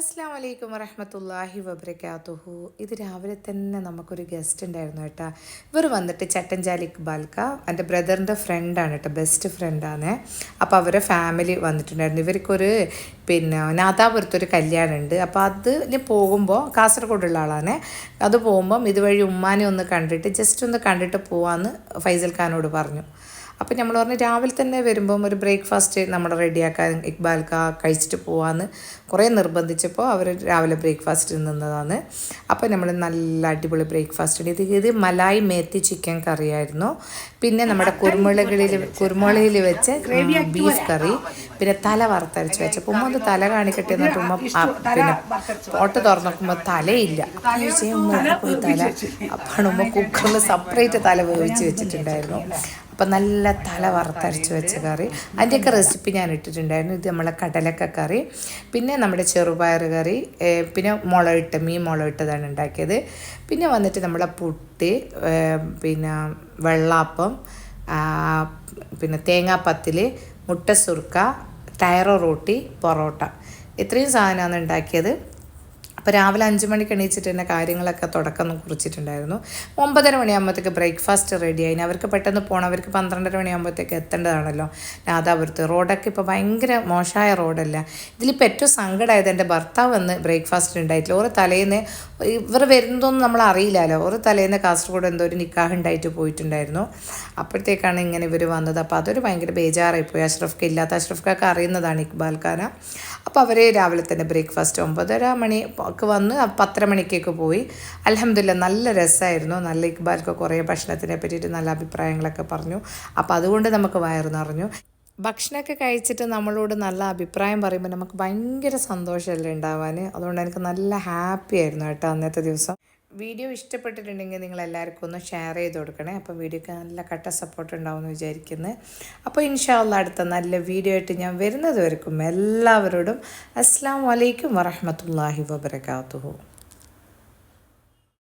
അസ്സാം വലൈക്കും വറഹമത്തല്ലാഹി വബർക്കാത്തുഹു ഇത് രാവിലെ തന്നെ നമുക്കൊരു ഗസ്റ്റ് ഉണ്ടായിരുന്നു കേട്ടോ. ഇവർ വന്നിട്ട് ചട്ടഞ്ചാലി ഇക്ബാൽക്ക എന്റെ ബ്രദറിന്റെ ഫ്രണ്ടാണ് കേട്ടോ ബെസ്റ്റ് ഫ്രണ്ടാണ് അപ്പോൾ അവരെ ഫാമിലി വന്നിട്ടുണ്ടായിരുന്നു. ഇവർക്കൊരു പിന്നെ നാദാപുരത്തൊരു കല്യാണം ഉണ്ട്. അപ്പോൾ അതിന് പോകുമ്പോൾ കാസർഗോഡുള്ള ആളാണ്. അത് പോകുമ്പം ഇതുവഴി ഉമ്മാനെ ഒന്ന് കണ്ടിട്ട് ജസ്റ്റ് ഒന്ന് കണ്ടിട്ട് പോവാമെന്ന് ഫൈസൽ ഖാനോട് പറഞ്ഞു. അപ്പോൾ നമ്മൾ പറഞ്ഞു രാവിലെ തന്നെ വരുമ്പം ഒരു ബ്രേക്ക്ഫാസ്റ്റ് നമ്മൾ റെഡിയാക്കാൻ ഇക്ബാൽക്ക കഴിച്ചിട്ട് പോകാമെന്ന് കുറേ നിർബന്ധിച്ചപ്പോൾ അവർ രാവിലെ ബ്രേക്ക്ഫാസ്റ്റിൽ നിന്നതാണ്. അപ്പോൾ നമ്മൾ നല്ല അടിപൊളി ബ്രേക്ക്ഫാസ്റ്റ് ഇത് ഇത് മലായി മേത്തി ചിക്കൻ കറിയായിരുന്നു. പിന്നെ നമ്മുടെ കുരുമുളകളിൽ കുരുമുളകിൽ വെച്ച് ബീഫ് കറി. പിന്നെ തല വറുത്തരച്ച് വെച്ചപ്പോൾ ഉമ്മ ഒന്ന് തല കാണിക്കട്ടെ എന്നിട്ട് ഉമ്മ പിന്നെ പോട്ട് തുറന്ന് നോക്കുമ്പോൾ തലയില്ല ഉമ്മ തല. അപ്പോൾ ഉമ്മ കുക്കറിൽ സെപ്പറേറ്റ് തല വേവിച്ച് വെച്ചിട്ടുണ്ടായിരുന്നു. അപ്പം നല്ല തല വറുത്തരച്ച് വെച്ച കറി. അതിന്റെയൊക്കെ റെസിപ്പി ഞാൻ ഇട്ടിട്ടുണ്ടായിരുന്നു. ഇത് നമ്മളെ കടലക്ക കറി. പിന്നെ നമ്മുടെ ചെറുപയർ കറി. പിന്നെ മുളകിട്ട് മീൻ മുളകിട്ടതാണ് ഉണ്ടാക്കിയത്. പിന്നെ വന്നിട്ട് നമ്മളെ പുട്ട് പിന്നെ വെള്ളാപ്പം പിന്നെ തേങ്ങാപ്പത്തിൽ മുട്ട സുർക്ക ടയറോ റോട്ടി പൊറോട്ട. ഇത്രയും സാധനമാണ് ഉണ്ടാക്കിയത്. അപ്പോൾ രാവിലെ അഞ്ച് മണിക്ക് എണീച്ചിട്ട് തന്നെ കാര്യങ്ങളൊക്കെ തുടക്കം കുറിച്ചിട്ടുണ്ടായിരുന്നു. ഒമ്പതര മണിയാകുമ്പോഴത്തേക്ക് ബ്രേക്ക്ഫാസ്റ്റ് റെഡി ആയിന് അവർക്ക് പെട്ടെന്ന് പോകണം അവർക്ക് പന്ത്രണ്ടര മണിയാകുമ്പോഴത്തേക്ക് എത്തേണ്ടതാണല്ലോ. രാധാപുരത്ത് റോഡൊക്കെ ഇപ്പോൾ ഭയങ്കര മോശമായ റോഡല്ല. ഇതിലിപ്പോൾ ഏറ്റവും സങ്കടമായത് എന്റെ ഭർത്താവ് വന്ന് ബ്രേക്ക്ഫാസ്റ്റ് ഉണ്ടായിട്ടില്ല. ഓരോ തലേന്ന് ഇവർ വരുന്നതൊന്നും നമ്മൾ അറിയില്ലല്ലോ. ഓരോ തലേന്ന് കാസർഗോഡ് എന്തോ ഒരു നിക്കാഹ് ഉണ്ടായിട്ട് പോയിട്ടുണ്ടായിരുന്നു. അപ്പോഴത്തേക്കാണ് ഇങ്ങനെ ഇവർ വന്നത്. അപ്പോൾ അതൊരു ഭയങ്കര ബേജാറായിപ്പോയി. അഷ്റഫ്ക്ക് ഇല്ലാത്ത അഷ്റഫ്ക്കൊക്കെ അറിയുന്നതാണ് ഇക്ബാൽ ഖാന. അപ്പോൾ അവർ രാവിലെ തന്നെ ബ്രേക്ക്ഫാസ്റ്റ് ഒമ്പതര മണി ഒക്കെ വന്ന് പത്തര മണിക്കൊക്കെ പോയി. അലഹമില്ല നല്ല രസമായിരുന്നു നല്ല ഇക്ബാൽക്ക് കുറേ ഭക്ഷണത്തിനെ പറ്റിയിട്ട് നല്ല അഭിപ്രായങ്ങളൊക്കെ പറഞ്ഞു. അപ്പോൾ അതുകൊണ്ട് നമുക്ക് വയറ് നിറഞ്ഞു. ഭക്ഷണമൊക്കെ കഴിച്ചിട്ട് നമ്മളോട് നല്ല അഭിപ്രായം പറയുമ്പോൾ നമുക്ക് ഭയങ്കര സന്തോഷമല്ലേ ഉണ്ടാവാൻ? അതുകൊണ്ട് എനിക്ക് നല്ല ഹാപ്പി ആയിരുന്നു കേട്ടോ അന്നത്തെ ദിവസം. വീഡിയോ ഇഷ്ടപ്പെട്ടിട്ടുണ്ടെങ്കിൽ നിങ്ങൾ എല്ലാവർക്കും ഒന്ന് ഷെയർ ചെയ്ത് കൊടുക്കണേ. അപ്പോൾ വീഡിയോക്ക് നല്ല കട്ട സപ്പോർട്ട് ഉണ്ടാവുമെന്ന് വിചാരിക്കുന്നത് അപ്പോൾ ഇൻഷാല്ല അടുത്ത നല്ല വീഡിയോ ആയിട്ട് ഞാൻ വരുന്നത് വരയ്ക്കും എല്ലാവരോടും അസ്സാം വലൈക്കും വറഹമത്തല്ലാഹി വബർക്കാത്തുഹു